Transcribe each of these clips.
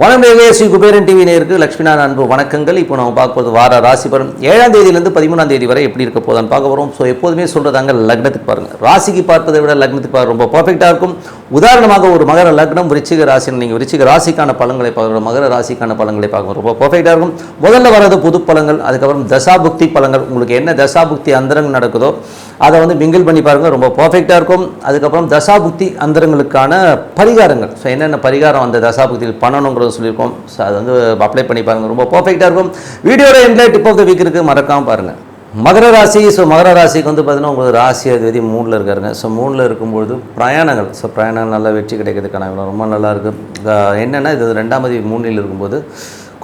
வணக்கம் ஸ்ரீ குபேரன் டிவி நேருக்கு லட்சுமிநாத அன்பு வணக்கங்கள். இப்போ நம்ம பார்க்க போகிறது வார ராசி பலன். ஏழாம் தேதியிலேருந்து பதிமூணாம் தேதி வரை எப்படி இருக்க போதான்னு பார்க்க போகிறோம் ஸோ எப்போதுமே சொல்கிறதாங்க லக்னத்துக்கு பாருங்கள் ராசிக்கு பார்ப்பதை விட லக்னத்துக்கு பாருங்க. ரொம்ப பர்ஃபெக்டாக இருக்கும். உதாரணமாக ஒரு மகர லக்னம் விருச்சிக ராசின்னு நீங்கள் விருச்சிக ராசிக்கான பலன்களை பார்க்கணும் மகர ராசிக்கான பலன்களை பார்க்கணும் ரொம்ப பர்ஃபெக்டாக இருக்கும். முதல்ல வர்றது புது பழங்கள் அதுக்கப்புறம் தசாபுக்தி பழங்கள் உங்களுக்கு என்ன தசாபுக்தி அந்தரங்கள் நடக்குதோ அதை வந்து மிங்கிள் பண்ணி பாருங்கள் ரொம்ப பர்ஃபெக்டாக இருக்கும். அதுக்கப்புறம் தசாபுக்தி அந்தரங்களுக்கான பரிகாரங்கள். ஸோ என்னென்ன பரிகாரம் அந்த தசாபுக்தியில் பண்ணணுங்கிறத சொல்லியிருக்கோம். ஸோ அதை வந்து அப்ளை பண்ணி பாருங்கள் ரொம்ப பர்ஃபெக்டாக இருக்கும். வீடியோட எண்டில் டிப் ஆஃப் த வீக் இருக்குது மறக்காமல் பாருங்கள் மகர ராசி ஸோ மகர ராசிக்கு வந்து பார்த்தீங்கன்னா உங்களுக்கு ராசி அதிபதி மூணில் இருக்காருங்க. ஸோ மூணில் இருக்கும்பொழுது பிரயாணங்கள். ஸோ பிரயாணங்கள் நல்லா வெற்றி கிடைக்கிறதுக்கான ரொம்ப நல்லா இருக்குது என்னென்னா இது ரெண்டாம் அதிபதி மூணில் இருக்கும்போது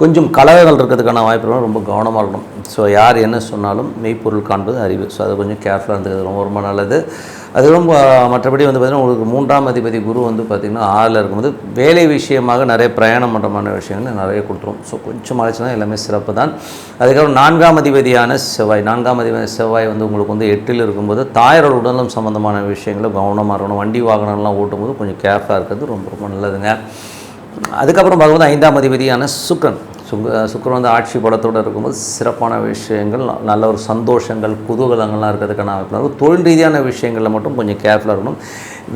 கொஞ்சம் கலவைகள் இருக்கிறதுக்கான வாய்ப்புகள் ரொம்ப கவனமாக இருக்கணும். ஸோ யார் என்ன சொன்னாலும் மெய்ப்பொருள் காண்பது அறிவு. ஸோ அது கொஞ்சம் கேர்ஃபுல்லாக இருந்துக்கிறது ரொம்ப ரொம்ப நல்லது. அதுவும் மற்றபடி வந்து பார்த்திங்கன்னா உங்களுக்கு மூன்றாம் அதிபதி குரு வந்து பார்த்திங்கன்னா ஆறில் இருக்கும்போது வேலை விஷயமாக நிறைய பிரயாணம் பண்ணுறமான விஷயங்கள் நிறைய கொடுத்துரும். ஸோ கொஞ்சம் அழைச்சினா எல்லாமே சிறப்பு தான். அதுக்கப்புறம் நான்காம் அதிபதியான செவ்வாய். நான்காம் அதிபதி செவ்வாய் வந்து உங்களுக்கு வந்து எட்டில் இருக்கும்போது தாயாரோட உடலும் சம்மந்தமான விஷயங்களை கவனமாக இருக்கணும். வண்டி வாகனம்லாம் ஓட்டும்போது கொஞ்சம் கேர்ஃபுல்லாக இருக்கிறது ரொம்ப ரொம்ப நல்லதுங்க. அதுக்கப்புறம் பார்க்கும்போது ஐந்தாம் அதிபதியான சுக்கரன். சுக்க சுக்கரம் வந்து ஆட்சி பலத்தோடு இருக்கும்போது சிறப்பான விஷயங்கள் நல்ல ஒரு சந்தோஷங்கள் குதூகலங்கள்லாம் இருக்கிறதுக்கான அமைப்பு. தொழில் ரீதியான விஷயங்களில் மட்டும் கொஞ்சம் கேர்ஃபுல்லாக இருக்கணும்.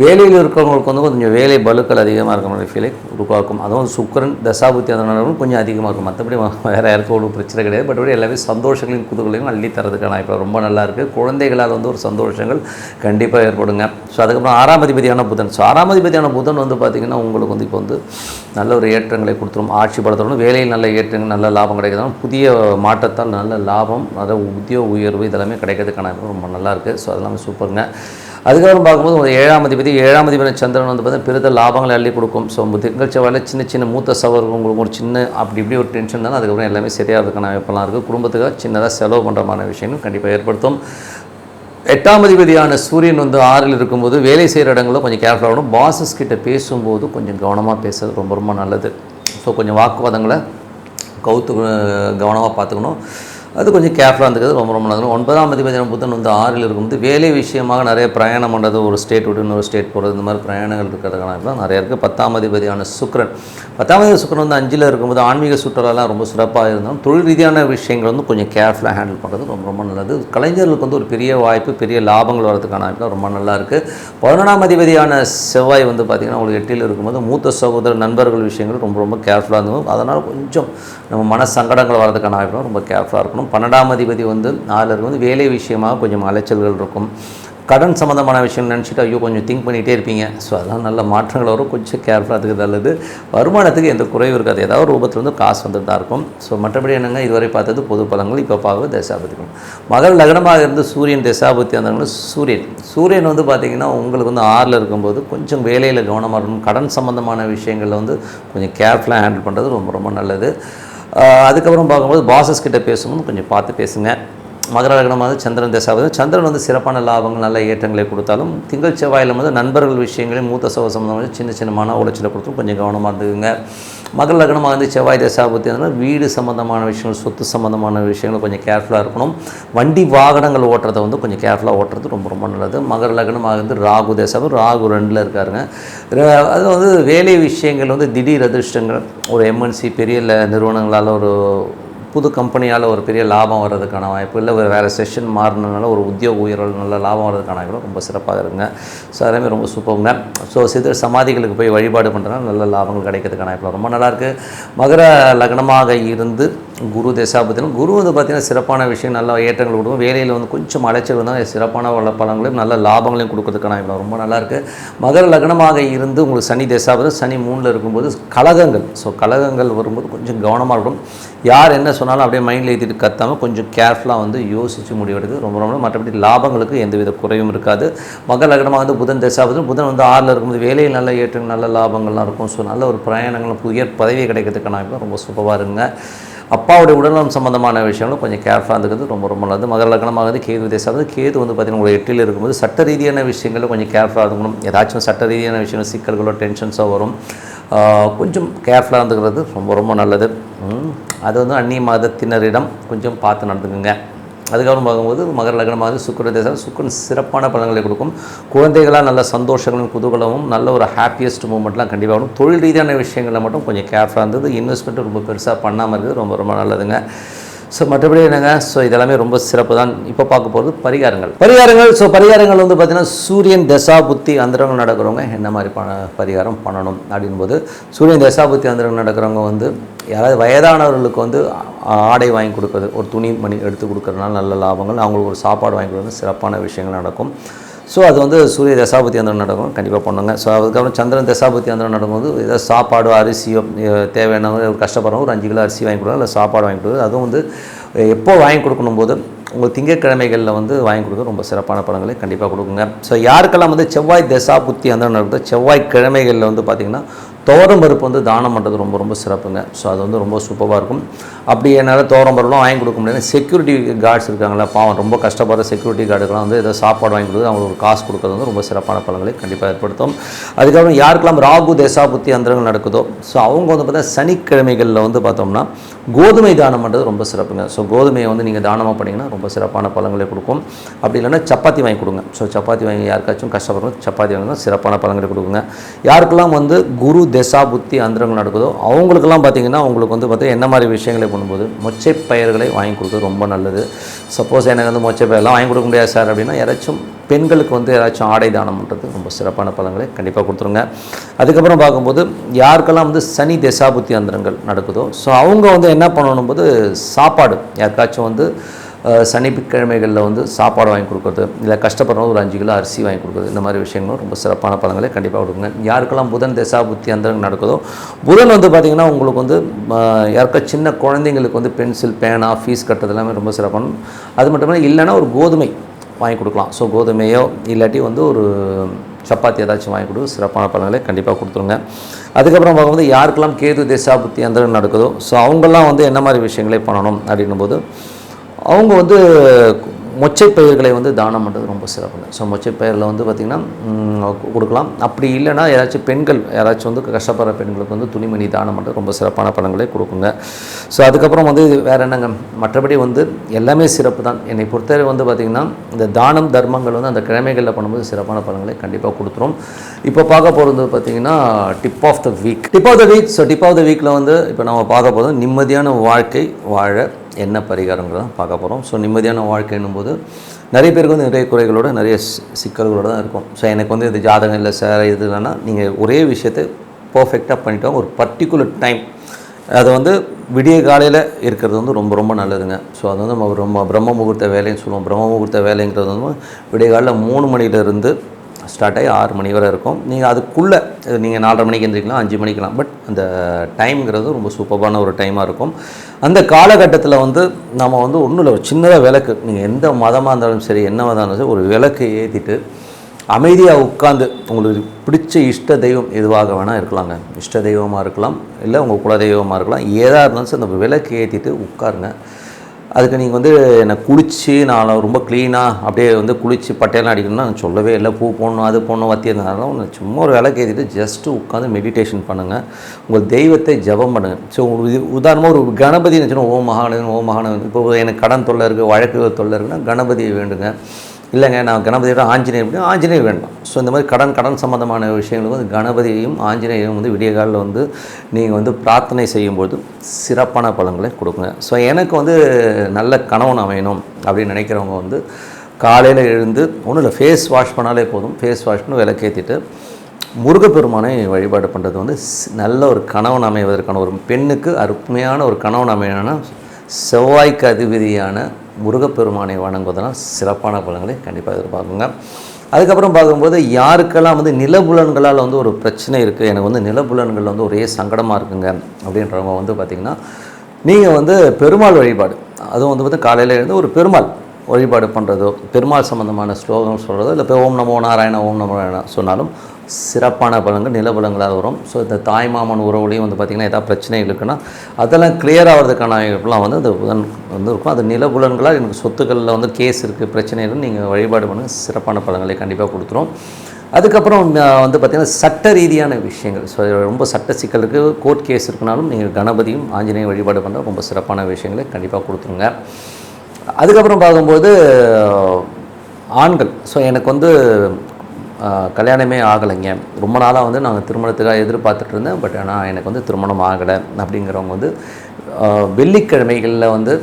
வேலையில் இருக்கிறவங்களுக்கு வந்து கொஞ்சம் வேலை பலுக்கள் அதிகமாக இருக்கிற மாதிரி ஃபீலை உருவாக்கும். அதுவும் சுக்கரன் தசாபுத்தி அதனால கொஞ்சம் அதிகமாக இருக்கும். மற்றபடி வேறு யாருக்கும் ஒன்றும் பிரச்சனை கிடையாது. பட் எல்லாமே சந்தோஷங்களையும் குதுகளையும் அள்ளி தரதுக்கான இப்போ ரொம்ப நல்லா இருக்குது குழந்தைகளால் வந்து ஒரு சந்தோஷங்கள் கண்டிப்பாக ஏற்படுங்க. ஸோ அதுக்கப்புறம் ஆறாம் அதிபதியான புதன். ஸோ ஆறாம் அதிபதியான புதன் வந்து பார்த்திங்கன்னா உங்களுக்கு வந்து இப்போ வந்து நல்ல ஒரு ஏற்றங்களை கொடுத்துரும். ஆட்சி படுத்தணும் வேலையில் நல்ல ஏற்றங்கள் நல்ல லாபம் கிடைக்குதுன்னா புதிய மாற்றத்தால் நல்ல லாபம் அதாவது உத்தியோக உயர்வு இதெல்லாமே கிடைக்கிறதுக்கான ரொம்ப நல்லாயிருக்கு ஸோ அதெல்லாமே சூப்பருங்க அதுக்கப்புறம் பார்க்கும்போது ஒரு ஏழாம் அதிபதி ஏழாம் அதிபதி சந்திரன் வந்து பார்த்தீங்கன்னா பெருத்த லாபங்களை அள்ளி கொடுக்கும். ஸோ திங்கள் செவ்வாயில் சின்ன சின்ன மூத்த சவர்கள் உங்களுக்கு ஒரு சின்ன அப்படி இப்படி ஒரு டென்ஷன் தானே அதுக்கப்புறம் எல்லாமே சரியாகிறதுக்கான வாய்ப்பெல்லாம் இருக்குது குடும்பத்துக்காக சின்னதாக செலவு பண்ணுறமான விஷயங்கள் கண்டிப்பாக ஏற்படுத்தும். எட்டாம் அதிபதியான சூரியன் வந்து ஆறில் இருக்கும்போது வேலை செய்கிற இடங்களில் கொஞ்சம் கேர்ஃபுல்லாக ஆகணும் பாசஸ் கிட்ட பேசும்போது கொஞ்சம் கவனமாக பேசுறது ரொம்ப ரொம்ப நல்லது. ஸோ கொஞ்சம் வாக்குவாதங்களை கவுத்து கவனமாக பார்த்துக்கணும். அது கொஞ்சம் கேர்ஃபுல்லாக இருந்துக்கிறது ரொம்ப ரொம்ப நல்லது. ஒன்பதாம் அதிபதி புத்தன் வந்து ஆறில் இருக்கும்போது வேலை விஷயமாக நிறைய பிரயாணம் பண்ணுறது ஒரு ஸ்டேட் விட்டு இன்னொரு ஸ்டேட் போகிறது இந்த மாதிரி பிரயாணங்கள் இருக்கிறதுக்கான வாய்ப்புலாம் நிறைய இருக்குது பத்தாம் அதிபதியான சுக்ரன் பத்தாம் அதிபதி சுக்ரன் வந்து அஞ்சில் இருக்கும்போது ஆன்மீக சுற்றுலாலாம் ரொம்ப சிறப்பாக இருந்தாலும் தொழில் ரீதியான விஷயங்கள் வந்து கொஞ்சம் கேர்ஃபுல்லாக ஹேண்டில் பண்ணுறது ரொம்ப ரொம்ப நல்லது. கலைஞர்களுக்கு வந்து ஒரு பெரிய வாய்ப்பு பெரிய லாபங்கள் வரதுக்கான வாய்ப்பு ரொம்ப நல்லா இருக்குது பதினொன்றாம் அதிபதியான செவ்வாய் வந்து பார்த்திங்கன்னா உங்களுக்கு எட்டில் இருக்கும்போது மூத்த சகோதர நண்பர்கள் விஷயங்கள் ரொம்ப ரொம்ப கேர்ஃபுல்லாக இருந்தோம் அதனால் கொஞ்சம் நம்ம மன சங்கடங்கள் வரதுக்கான வாய்ப்பு ரொம்ப கேர்ஃபுல்லாக இருக்கணும். பன்னெண்டாம் அதிபதி வந்து நாலில் வந்து வேலை விஷயமாக கொஞ்சம் அலைச்சல்கள் இருக்கும். கடன் சம்மந்தமான விஷயம் நினச்சிட்டு ஐயோ கொஞ்சம் திங்க் பண்ணிகிட்டே இருப்பீங்க. ஸோ அதெல்லாம் நல்ல மாற்றங்கள் வரும். கொஞ்சம் கேர்ஃபுல்லாக அதுக்கு நல்லது வருமானத்துக்கு எந்த குறைவும் இருக்காது. ஏதாவது ரூபத்தில் வந்து காசு வந்துட்டு தான் இருக்கும். ஸோ மற்றபடி என்னங்க? இதுவரை பார்த்தது பொது பலங்கள் இப்போ பார்க்க தசாபதிக்கும் மகள் லக்னமாக இருந்து சூரியன் தசாபதி அந்த சூரியன். சூரியன் வந்து பார்த்திங்கன்னா உங்களுக்கு வந்து ஆறில் இருக்கும்போது கொஞ்சம் வேலையில் கவனமாக இருக்கணும். கடன் சம்மந்தமான விஷயங்களில் வந்து கொஞ்சம் கேர்ஃபுல்லாக ஹேண்டில் பண்ணுறது ரொம்ப ரொம்ப நல்லது. அதுக்கப்புறம் பார்க்கும்போது பாசஸ் கிட்ட பேசும்போது கொஞ்சம் பார்த்து பேசுங்க. மகர லக்னம் வந்து சந்திரன் தசாவது சந்திரன் வந்து சிறப்பான லாபங்கள் நல்ல ஏற்றங்களை கொடுத்தாலும் திங்கள் செவ்வாயில் வந்து நண்பர்கள் விஷயங்களையும் மூத்த சவ சம்பந்தம் சின்ன சின்ன மன உளைச்சலை கொடுத்தும் கொஞ்சம் கவனமாக இருந்துக்குங்க. மகர லக்னமாக வந்து செவ்வாய் தசாபத்தி வீடு சம்மந்தமான விஷயங்கள் சொத்து சம்மந்தமான விஷயங்கள் கொஞ்சம் கேர்ஃபுல்லாக இருக்கணும். வண்டி வாகனங்கள் ஓட்டுறதை வந்து கொஞ்சம் கேர்ஃபுல்லாக ஓட்டுறது ரொம்ப ரொம்ப நல்லது. மகர லக்னமாக வந்து ராகு தசாபு ராகு ரெண்டில் இருக்காருங்க. ர- அது வந்து வேலை விஷயங்கள் வந்து திடீர் அதிர்ஷ்டங்கள். ஒரு எம்என்சி பெரிய ல- நிறுவனங்களால் ஒரு புது கம்பெனியால் ஒரு பெரிய லாபம் வர்றதுக்கான வாய்ப்பு இல்லை. ஒரு வேறு செஷன் மாறினதுனால ஒரு உத்தியோக உயர்வு நல்ல லாபம் வர்றதுக்கான வாய்ப்பு ரொம்ப சிறப்பாக இருங்க ஸோ அதேமாதிரி ரொம்ப சூப்பருங்க. ஸோ சித சமாதிகளுக்கு போய் வழிபாடு பண்ணுறதுனால நல்ல லாபங்கள் கிடைக்கிறதுக்கான வாய்ப்பு ரொம்ப நல்லாயிருக்கு மகர லக்னமாக இருந்து குரு தசாபத்திலும் குரு வந்து பார்த்திங்கன்னா சிறப்பான விஷயம் நல்ல ஏற்றங்கள் கொடுக்கும். வேலையில் வந்து கொஞ்சம் அலைச்சல் வந்தால் சிறப்பான வள பலங்களையும் நல்ல லாபங்களையும் கொடுக்கறதுக்கான வாய்ப்பு ரொம்ப நல்லாயிருக்கு மகர லக்னமாக இருந்து உங்களுக்கு சனி தசாபதம் சனி மூணில் இருக்கும்போது கழகங்கள் ஸோ கழகங்கள் வரும்போது கொஞ்சம் கவனமாக இருக்கும் யார் என்ன சொன்னாலும் அப்படியே மைண்டில் ஏற்றிட்டு கத்தாமல் கொஞ்சம் கேர்ஃபுல்லாக வந்து யோசித்து முடிவெடுக்குது ரொம்ப ரொம்ப மற்றபடி லாபங்களுக்கு எந்தவித குறையும் இருக்காது. மகர லக்னமாக வந்து புதன் தசாபதம் புதன் வந்து ஆறில் இருக்கும்போது வேலையில் நல்ல ஏற்றங்கள் நல்ல லாபங்கள்லாம் இருக்கும். ஸோ நல்ல ஒரு பிரயாணங்கள் உயர் பதவி கிடைக்கிறதுக்கான இப்போ ரொம்ப சூப்பராக இருங்க அப்பாவுடைய உடல்நலம் சம்பந்தமான விஷயங்களும் கொஞ்சம் கேர்ஃபுல்லாக இருந்துக்கிறது ரொம்ப ரொம்ப நல்லது. மகர லக்னமாக வந்து கேது விதேசம். கேது வந்து பார்த்திங்கன்னா உங்களுக்கு எட்டில் இருக்கும்போது சட்ட ரீதியான விஷயங்களில் கொஞ்சம் கேர்ஃபுல்லாக இருக்கணும். ஏதாச்சும் சட்ட ரீதியான விஷயங்கள் சிக்கல்களோ டென்ஷன்ஸோ வரும். கொஞ்சம் கேர்ஃபுல்லாக இருந்துக்கிறது ரொம்ப ரொம்ப நல்லது. அது வந்து அந்நிய மதத்தினரிடம் கொஞ்சம் பார்த்து நடந்துக்குங்க. அதுக்கப்புறம் பார்க்கும்போது மகர லக்னமாக சுக்கர தேசம். சுக்கரன் சிறப்பான பலன்களை கொடுக்கும். குழந்தைகளாக நல்ல சந்தோஷங்களும் குதூகலமும் நல்ல ஒரு ஹாப்பியஸ்ட் மூமெண்ட்லாம் கண்டிப்பாக வரும். தொழில் ரீதியான விஷயங்களில் மட்டும் கொஞ்சம் கேர்ஃபுல்லாக இருந்தது. இன்வெஸ்ட்மெண்ட் ரொம்ப பெருசாக பண்ணாமல் இருக்குது ரொம்ப ரொம்ப நல்லதுங்க. ஸோ மற்றபடி என்னங்க? ஸோ இதெல்லாமே ரொம்ப சிறப்பு தான் இப்போ பார்க்க போகிறது பரிகாரங்கள். பரிகாரங்கள். ஸோ பரிகாரங்கள் வந்து பார்த்திங்கன்னா சூரியன் தசா புத்தி அந்தரங்கள் நடக்கிறவங்க என்ன மாதிரி பண பரிகாரம் பண்ணணும் அப்படின்போது சூரியன் தசா புத்தி அந்தரங்கள் நடக்கிறவங்க வந்து யாராவது வயதானவர்களுக்கு வந்து ஆடை வாங்கி கொடுக்குறது ஒரு துணி மணி எடுத்து கொடுக்குறதுனால நல்ல லாபங்கள் அவங்களுக்கு ஒரு சாப்பாடு வாங்கி கொடுக்குறது சிறப்பான விஷயங்கள் நடக்கும். ஸோ அது வந்து சூரிய தசாபதி அந்தரம் நடக்கும். கண்டிப்பாக பண்ணுங்க. ஸோ அதுக்கப்புறம் சந்திரன் தசாபதி அந்தரம் நடக்கும்போது ஏதாவது சாப்பாடு அரிசியோ தேவையானவங்க ஒரு கஷ்டப்படுறவங்க ஒரு அஞ்சு கிலோ அரிசி வாங்கி கொடுக்கலாம் இல்லை சாப்பாடு வாங்கி கொடுக்குறது அதுவும் வந்து எப்போ வாங்கி கொடுக்கணும் போது உங்கள் திங்கட்கிழமைகளில் வந்து வாங்கி கொடுக்க ரொம்ப சிறப்பான படங்களை கண்டிப்பாக கொடுக்குங்க. ஸோ யாருக்கெல்லாம் வந்து செவ்வாய் தசா புத்தி அந்த நடக்குது செவ்வாய் கிழமைகளில் வந்து பார்த்திங்கன்னா தோரம் பருப்பு வந்து தானம் பண்ணுறது ரொம்ப ரொம்ப சிறப்புங்க. ஸோ அது வந்து ரொம்ப சூப்பராக இருக்கும். அப்படி என்னால் தோரம் பருப்புலாம் வாங்கி கொடுக்க முடியாது செக்யூரிட்டி கார்ட்ஸ் இருக்காங்களா பாவம் ரொம்ப கஷ்டப்படுற செக்யூரிட்டி கார்டுக்கெலாம் வந்து ஏதோ சாப்பாடு வாங்கி கொடுக்குறது அவங்களுக்கு காசு கொடுக்குறது வந்து ரொம்ப சிறப்பான பலன்களை கண்டிப்பாக ஏற்படுத்தும். அதுக்கப்புறம் யாருக்கெல்லாம் ராகு தேசா புத்தி அந்தரங்கள் நடக்குதோ ஸோ அவங்க வந்து பார்த்தா சனிக்கிழமைகளில் வந்து பார்த்தோம்னா கோதுமை தானம் பண்ணுறது ரொம்ப சிறப்புங்க. ஸோ கோதுமையை வந்து நீங்கள் தானமாக பண்ணிங்கன்னா ரொம்ப சிறப்பான பலன்களை கொடுக்கும். அப்படி இல்லைன்னா சப்பாத்தி வாங்கி கொடுங்க. ஸோ சப்பாத்தி வாங்கி யாருக்காச்சும் கஷ்டப்படுறோம் சப்பாத்தி வாங்கினா சிறப்பான பலன்களை கொடுக்குங்க. யாருக்கெல்லாம் வந்து குரு திசா புத்தி அந்தரங்கள் நடக்குதோ அவங்களுக்கெல்லாம் பார்த்திங்கன்னா அவங்களுக்கு வந்து பார்த்திங்கன்னா என்ன மாதிரி விஷயங்களை பண்ணும்போது மொச்சை பயிர்களை வாங்கி கொடுக்குறது ரொம்ப நல்லது. சப்போஸ் எனக்கு வந்து மொச்சை பயிரெலாம் வாங்கி கொடுக்க முடியாது சார் அப்படின்னா யாராச்சும் பெண்களுக்கு வந்து யாராச்சும் ஆடை தானம் பண்ணுறது ரொம்ப சிறப்பான பலன்களை கண்டிப்பாக கொடுத்துருங்க. அதுக்கப்புறம் பார்க்கும்போது யாருக்கெல்லாம் வந்து சனி தசாபுத்தி அந்தரங்கள் நடக்குதோ ஸோ அவங்க வந்து என்ன பண்ணணும் போது சாப்பாடு யாருக்காச்சும் வந்து சனிக்கிழமைகளில் வந்து சாப்பாடு வாங்கி கொடுக்குறது இல்லை கஷ்டப்படுறவங்க ஒரு அஞ்சு கிலோ அரிசி வாங்கி கொடுக்குறது இந்த மாதிரி விஷயங்களும் ரொம்ப சிறப்பான பழங்களை கண்டிப்பாக கொடுக்குங்க. யாருக்கெல்லாம் புதன் தசாபுத்தி அந்த நடக்குதோ புதன் வந்து பார்த்திங்கன்னா உங்களுக்கு வந்து யாருக்கா சின்ன குழந்தைங்களுக்கு வந்து பென்சில் பேனா ஃபீஸ் கட்டுறது எல்லாமே ரொம்ப சிறப்பான அது மட்டும் இல்லை இல்லைன்னா ஒரு கோதுமை வாங்கி கொடுக்கலாம். ஸோ கோதுமையோ இல்லாட்டி வந்து ஒரு சப்பாத்தி ஏதாச்சும் வாங்கி கொடுத்து சிறப்பான பலன்களை கண்டிப்பாக கொடுத்துருங்க. அதுக்கப்புறம் வந்து யாருக்கெல்லாம் கேது திசா புத்தி அந்த நடக்குதோ ஸோ அவங்கெல்லாம் வந்து என்ன மாதிரி விஷயங்களே பண்ணணும் அப்படின்னும் போது அவங்க வந்து மொச்சை பயிர்களை வந்து தானம் பண்ணுறது ரொம்ப சிறப்பு ஸோ மொச்சை பயிரில் வந்து பார்த்திங்கன்னா கொடுக்கலாம். அப்படி இல்லைன்னா யாராச்சும் பெண்கள் யாராச்சும் வந்து கஷ்டப்படுற பெண்களுக்கு வந்து துணிமணி தானம் பண்ணுறது ரொம்ப சிறப்பான பழங்களே கொடுக்குங்க. ஸோ அதுக்கப்புறம் வந்து வேறு என்னங்க? மற்றபடி வந்து எல்லாமே சிறப்பு தான். என்னை பொறுத்தவரை வந்து பார்த்திங்கன்னா இந்த தானம் தர்மங்கள் வந்து அந்த கிழமைகளில் பண்ணும்போது சிறப்பான பழங்களை கண்டிப்பாக கொடுத்துரும். இப்போ பார்க்க போகிறது பார்த்திங்கன்னா tip of the week tip of the week so tip of the வீக்கில் வந்து இப்போ நம்ம பார்க்க போகிறது நிம்மதியான வாழ்க்கை வாழ என்ன பரிகாரங்கிறத பார்க்க போகிறோம் ஸோ நிம்மதியான வாழ்க்கைன்னும் போது நிறைய பேருக்கு வந்து நிறைய குறைகளோட நிறைய சிக்கல்களோடு சிக்கல்களோட தான் இருக்கும். ஸோ எனக்கு வந்து இது ஜாதகம் இல்லை சார் இது இல்லைன்னா நீங்கள் ஒரே விஷயத்தை பர்ஃபெக்டாக பண்ணிட்டோம் ஒரு பர்டிகுலர் டைம் அது வந்து விடிய காலையில் இருக்கிறது வந்து ரொம்ப ரொம்ப நல்லதுங்க. ஸோ அது வந்து நம்ம ரொம்ப பிரம்ம முகூர்த்த வேலைன்னு சொல்லுவோம். பிரம்ம முகூர்த்த வேலைங்கிறது வந்து விடிய காலையில் மூணு மணிலேருந்து ஸ்டார்ட் ஆகி ஆறு மணி வரை இருக்கும். நீங்கள் அதுக்குள்ளே நீங்கள் நாலரை மணிக்கு எந்திரிக்கலாம் அஞ்சு மணிக்கலாம். பட் அந்த டைம்ங்கிறது ரொம்ப சூப்பரான ஒரு டைமாக இருக்கும். அந்த காலகட்டத்தில் வந்து நம்ம வந்து ஒன்றும் இல்லை. ஒரு சின்னதாக விளக்கு. நீங்கள் எந்த மதமாக இருந்தாலும் சரி என்ன மதம் இருந்தாலும் சரி ஒரு விளக்கு ஏற்றிட்டு அமைதியாக உட்காந்து உங்களுக்கு பிடிச்ச இஷ்ட தெய்வம் எதுவாக வேணால் இருக்கலாங்க. இஷ்ட தெய்வமாக இருக்கலாம் இல்லை உங்கள் குல தெய்வமாக இருக்கலாம். ஏதாக இருந்தாலும் சரி அந்த விளக்கு ஏற்றிட்டு உட்காருங்க. அதுக்கு நீங்கள் வந்து என்னை குளித்து நான் ரொம்ப க்ளீனாக அப்படியே வந்து குளித்து பட்டையெல்லாம் அடிக்கணும்னா நான் சொல்லவே இல்லை. பூ போடணும் அது போடணும் வத்தி இருந்தாலும் ஒன்று சும்மா ஒரு விளக்கு ஏற்றிட்டு ஜஸ்ட்டு உட்காந்து மெடிடேஷன் பண்ணுங்கள் உங்கள் தெய்வத்தை ஜெபம் பண்ணுங்கள் ஸோ உங்களுக்கு உதாரணமாக ஒரு கணபதி வச்சுன்னா ஓ மகானவன் ஓ மகானவன் இப்போ எனக்கு கடன் தொல்லை இருக்குது வழக்கு தொல்லை இருக்குன்னா கணபதியை வேண்டுங்க. இல்லைங்க நான் கணபதியோட ஆஞ்சநேயர் அப்படின்னா ஆஞ்சநேயர் வேண்டாம். ஸோ இந்த மாதிரி கடன் கடன் சம்மந்தமான விஷயங்களுக்கு வந்து கணபதியையும் ஆஞ்சநேயரும் வந்து விடிய காலில் வந்து நீங்கள் வந்து பிரார்த்தனை செய்யும்போது சிறப்பான பலன்களை கொடுக்குங்க. ஸோ எனக்கு வந்து நல்ல கணவன் அமையணும் அப்படின்னு நினைக்கிறவங்க வந்து காலையில் எழுந்து ஒன்றும் இல்லை ஃபேஸ் வாஷ் பண்ணாலே போதும். ஃபேஸ் வாஷ் பண்ணி விளக்கேற்றிட்டு முருகப்பெருமானை வழிபாடு பண்ணுறது வந்து ஸ்- நல்ல ஒரு கணவன் அமைவதற்கான ஒரு பெண்ணுக்கு அருமையான ஒரு கணவன் அமையணும்னா செவ்வாய்க்கு அதிபதியான முருகப்பெருமானை வணங்குவதனால் சிறப்பான பலன்களை கண்டிப்பாக எதிர்பார்க்குங்க. அதுக்கப்புறம் பார்க்கும்போது யாருக்கெல்லாம் வந்து நிலபுலன்களால் வந்து ஒரு பிரச்சனை இருக்குது எனக்கு வந்து நிலபுலன்கள் வந்து ஒரே சங்கடமாக இருக்குங்க அப்படின்றவங்க வந்து பார்த்திங்கன்னா நீங்கள் வந்து பெருமாள் வழிபாடு அதுவும் வந்து பார்த்து காலையில் எழுந்து ஒரு பெருமாள் வழிபாடு பண்ணுறதோ பெருமாள் சம்மந்தமான ஸ்லோகம் சொல்கிறதோ இல்லை ஓம் நமோ நாராயண ஓம் நமோ நாராயண சொன்னாலும் சிறப்பான பலன்கள் நிலபலங்களாக வரும். ஸோ இந்த தாய்மாமன் உறவுலையும் வந்து பார்த்திங்கன்னா ஏதாவது பிரச்சனைகள் இருக்குன்னா அதெல்லாம் கிளியர் ஆகிறதுக்கான இப்பெல்லாம் வந்து அந்த புதன் வந்து இருக்கும். அது நிலபுலன்களாக எனக்கு சொத்துக்களில் வந்து கேஸ் இருக்குது பிரச்சனை இருக்குன்னு நீங்கள் வழிபாடு பண்ணுங்க. சிறப்பான பலன்களை கண்டிப்பாக கொடுத்துரும். அதுக்கப்புறம் வந்து பார்த்திங்கன்னா சட்ட ரீதியான விஷயங்கள். ஸோ ரொம்ப சட்ட சிக்கல் இருக்குது கோர்ட் கேஸ் இருக்குனாலும் நீங்கள் கணபதியும் ஆஞ்சநேய வழிபாடு பண்ணுற ரொம்ப சிறப்பான விஷயங்களை கண்டிப்பாக கொடுத்துருங்க. அதுக்கப்புறம் பார்க்கும்போது ஆண்கள். ஸோ எனக்கு வந்து கல்யாணமே ஆகலைங்க. ரொம்ப நாளாக வந்து நாங்கள் திருமணத்துக்காக எதிர்பார்த்துட்டு இருந்தேன். பட் ஆனால் எனக்கு வந்து திருமணம் ஆகலை அப்படிங்கிறவங்க வந்து வெள்ளிக்கிழமைகளில் வந்து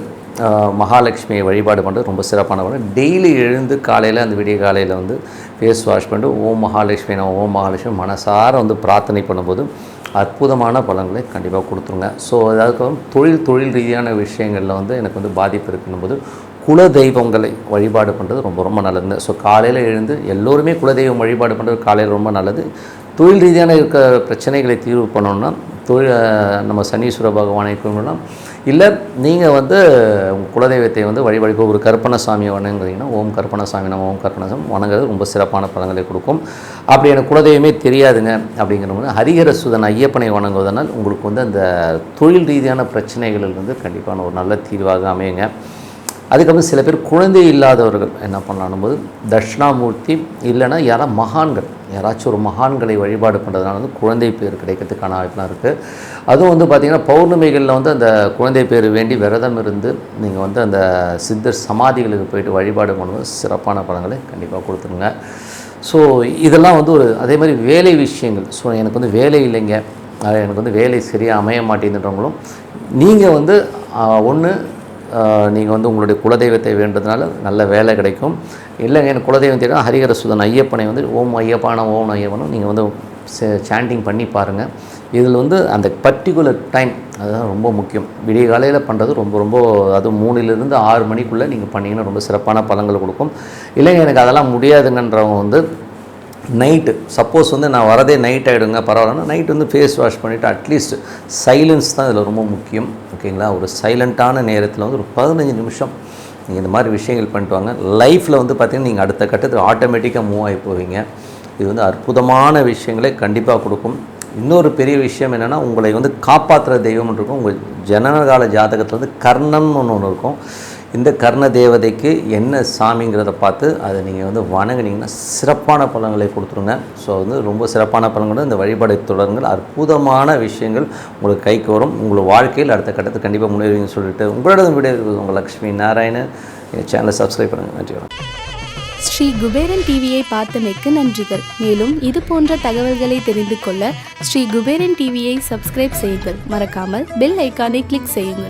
மகாலட்சுமியை வழிபாடு பண்ணுறது ரொம்ப சிறப்பான வழிபாடு டெய்லி எழுந்து காலையில் அந்த விடிய காலையில் வந்து ஃபேஸ் வாஷ் பண்ணிட்டு ஓம் மகாலட்சுமி நான் ஓம் மகாலட்சுமி மனசார வந்து பிரார்த்தனை பண்ணும்போது அற்புதமான பலன்களை கண்டிப்பாக கொடுத்துருங்க. ஸோ அதுக்கப்புறம் தொழில் தொழில் ரீதியான விஷயங்களில் வந்து எனக்கு வந்து பாதிப்பு இருக்கும்போது குல தெய்வங்களை வழிபாடு பண்ணுறது ரொம்ப ரொம்ப நல்லதுங்க. ஸோ காலையில் எழுந்து எல்லோருமே குலதெய்வம் வழிபாடு பண்ணுறது காலையில் ரொம்ப நல்லது. தொழில் ரீதியான இருக்க பிரச்சனைகளை தீர்வு பண்ணணுன்னா தொழில் நம்ம சனீஸ்வர பகவானை கும்பிடலாம் இல்லை நீங்கள் வந்து உங்கள் குலதெய்வத்தை வந்து வழிபாடு இப்போ ஒரு கற்பனசாமியை வணங்குறீங்கன்னா ஓம் கற்பனசாமி நம்ம ஓம் கற்பனசாமி வணங்குறது ரொம்ப சிறப்பான பலன்களை கொடுக்கும். அப்படி எனக்கு குலதெய்வமே தெரியாதுங்க அப்படிங்கிறவங்க ஹரிஹர சுதன் ஐயப்பனை வணங்குவதனால் உங்களுக்கு வந்து அந்த தொழில் ரீதியான பிரச்சனைகளில் வந்து கண்டிப்பான ஒரு நல்ல தீர்வாக அமையுங்க. அதுக்கப்புறம் சில பேர் குழந்தை இல்லாதவர்கள் என்ன பண்ணலான்னும் போது தட்சிணாமூர்த்தி இல்லைன்னா யாரா மகான்கள் யாராச்சும் ஒரு மகான்களை வழிபாடு பண்ணுறதுனால வந்து குழந்தை பேர் கிடைக்கிறதுக்கான வாய்ப்புலாம் இருக்குது அதுவும் வந்து பார்த்திங்கன்னா பௌர்ணமிகளில் வந்து அந்த குழந்தை பேர் வேண்டி விரதம் இருந்து நீங்கள் வந்து அந்த சித்தர் சமாதிகளுக்கு போயிட்டு வழிபாடு பண்ணும்போது சிறப்பான படங்களை கண்டிப்பாக கொடுத்துருங்க. ஸோ இதெல்லாம் வந்து ஒரு அதே மாதிரி வேலை விஷயங்கள். ஸோ எனக்கு வந்து வேலை இல்லைங்க. எனக்கு வந்து வேலை சரியாக அமைய மாட்டேங்கிறவங்களும் நீங்கள் வந்து ஒன்று நீங்கள் வந்து உங்களுடைய குலதெய்வத்தை வேண்டதுனால நல்ல வேலை கிடைக்கும். இல்லைங்க எனக்கு குலதெய்வம் தெரியும். ஹரிகர சுதன் ஐயப்பனை வந்து ஓம் ஐயப்பானம் ஓம் ஐயப்பனும் நீங்கள் வந்து சாண்டிங் பண்ணி பாருங்கள் இதில் வந்து அந்த பர்டிகுலர் டைம் அதுதான் ரொம்ப முக்கியம். விடிய காலையில் பண்ணுறது ரொம்ப ரொம்ப அதுவும் மூணுலேருந்து ஆறு மணிக்குள்ளே நீங்கள் பண்ணிங்கன்னா ரொம்ப சிறப்பான பலங்கள் கொடுக்கும். இல்லைங்க எனக்கு அதெல்லாம் முடியாதுங்கன்றவங்க வந்து நைட்டு. சப்போஸ் வந்து நான் வரதே நைட் ஆகிடுங்க பரவாயில்லன்னா நைட் வந்து ஃபேஸ் வாஷ் பண்ணிவிட்டு அட்லீஸ்ட் சைலன்ஸ் தான் இதில் ரொம்ப முக்கியம் ஓகேங்களா? ஒரு சைலண்ட்டான நேரத்தில் வந்து ஒரு பதினஞ்சு நிமிஷம் நீங்கள் இந்த மாதிரி விஷயங்கள் பண்ணிட்டு வாங்க. லைஃப்பில் வந்து பார்த்திங்கன்னா நீங்கள் அடுத்த கட்டத்துக்கு ஆட்டோமேட்டிக்காக மூவ் ஆகி போவீங்க. இது வந்து அற்புதமான விஷயங்களை கண்டிப்பாக கொடுக்கும். இன்னொரு பெரிய விஷயம் என்னென்னா உங்களை வந்து காப்பாற்றுற தெய்வம் இருக்கும். உங்கள் ஜனனகால ஜாதகத்தில் வந்து கர்ணம்னு ஒன்று ஒன்று இருக்கும். இந்த கர்ண தேவதைக்கு என்ன சாமிங்கிறத பார்த்து அதை நீங்கள் வந்து வணங்குனீங்கன்னா சிறப்பான பலன்களை கொடுத்துருங்க. ஸோ வந்து ரொம்ப சிறப்பான பலன்கள் இந்த வழிபாடை தொடருங்கள். அற்புதமான விஷயங்கள் உங்களுக்கு கைக்கு வரும். உங்கள் வாழ்க்கையில் அடுத்த கட்டத்தில் கண்டிப்பாக முன்னேறுவீங்கன்னு சொல்லிட்டு உங்களோட வீடியோ இருக்குது உங்கள் லக்ஷ்மி நாராயணன். எங்கள் சேனலை சப்ஸ்கிரைப் பண்ணுங்கள் நன்றி வணக்கம். ஸ்ரீ குபேரன் டிவியை பார்த்தமைக்கு நன்றிகள். மேலும் இது போன்ற தகவல்களை தெரிந்து கொள்ள ஸ்ரீ குபேரன் டிவியை சப்ஸ்கிரைப் செய்யுங்கள். மறக்காமல் பெல் ஐக்கானை கிளிக் செய்யுங்கள்.